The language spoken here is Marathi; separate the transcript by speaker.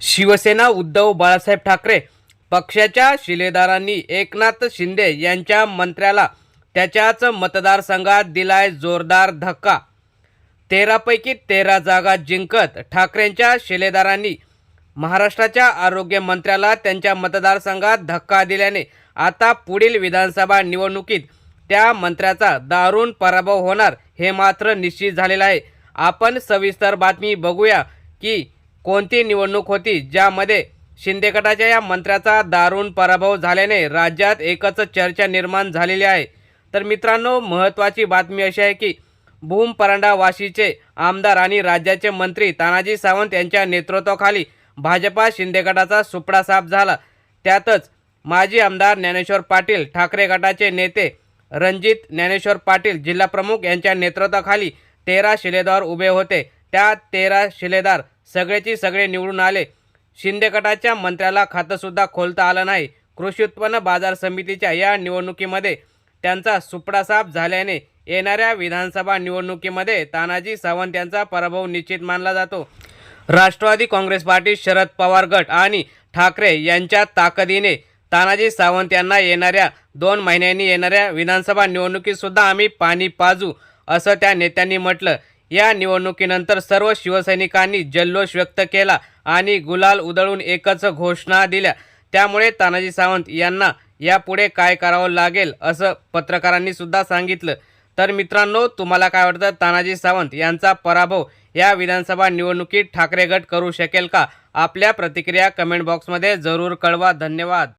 Speaker 1: शिवसेना उद्धव बाळासाहेब ठाकरे पक्षाच्या शिलेदारांनी एकनाथ शिंदे यांच्या मंत्र्याला त्याच्याच मतदारसंघात दिलाय जोरदार धक्का. तेरापैकी तेरा जागा जिंकत ठाकरेंच्या शिलेदारांनी महाराष्ट्राच्या आरोग्यमंत्र्याला त्यांच्या मतदारसंघात धक्का दिल्याने आता पुढील विधानसभा निवडणुकीत त्या मंत्र्याचा दारुण पराभव होणार हे मात्र निश्चित झालेलं आहे. आपण सविस्तर बातमी बघूया की कोणती निवडणूक होती ज्यामध्ये शिंदे गटाच्या या मंत्र्याचा दारुण पराभव झाल्याने राज्यात एकच चर्चा निर्माण झालेली आहे? तर मित्रांनो महत्त्वाची बातमी अशी आहे की भूम वाशीचे आमदार आणि राज्याचे मंत्री तानाजी सावंत यांच्या नेतृत्वाखाली भाजपा शिंदे गटाचा सुपडा साफ झाला. त्यातच माजी आमदार ज्ञानेश्वर पाटील ठाकरे गटाचे नेते रणजित ज्ञानेश्वर पाटील जिल्हाप्रमुख यांच्या नेतृत्वाखाली तेरा शिलेदार उभे होते. त्या तेरा शिलेदार सगळेची सगळे निवडून आले. शिंदे गटाच्या मंत्र्याला खातंसुद्धा खोलता आलं नाही. कृषी उत्पन्न बाजार समितीच्या या निवडणुकीमध्ये त्यांचा सुपडासाप झाल्याने येणाऱ्या विधानसभा निवडणुकीमध्ये तानाजी सावंत यांचा पराभव निश्चित मानला जातो. राष्ट्रवादी काँग्रेस पार्टी शरद पवार गट आणि ठाकरे यांच्या ताकदीने तानाजी सावंत यांना येणाऱ्या दोन महिन्यांनी येणाऱ्या विधानसभा निवडणुकीतसुद्धा आम्ही पाणी पाजू असं त्या नेत्यांनी म्हटलं. या निवडणुकीनंतर सर्व शिवसैनिकांनी जल्लोष व्यक्त केला आणि गुलाल उधळून एकच घोषणा दिल्या. त्यामुळे तानाजी सावंत यांना यापुढे काय करावं लागेल असं पत्रकारांनी सुद्धा सांगितलं. तर मित्रांनो तुम्हाला काय वाटतं? तानाजी सावंत यांचा पराभव या विधानसभा निवडणुकीत ठाकरे गट करू शकेल का? आपल्या प्रतिक्रिया कमेंट बॉक्समध्ये जरूर कळवा. धन्यवाद.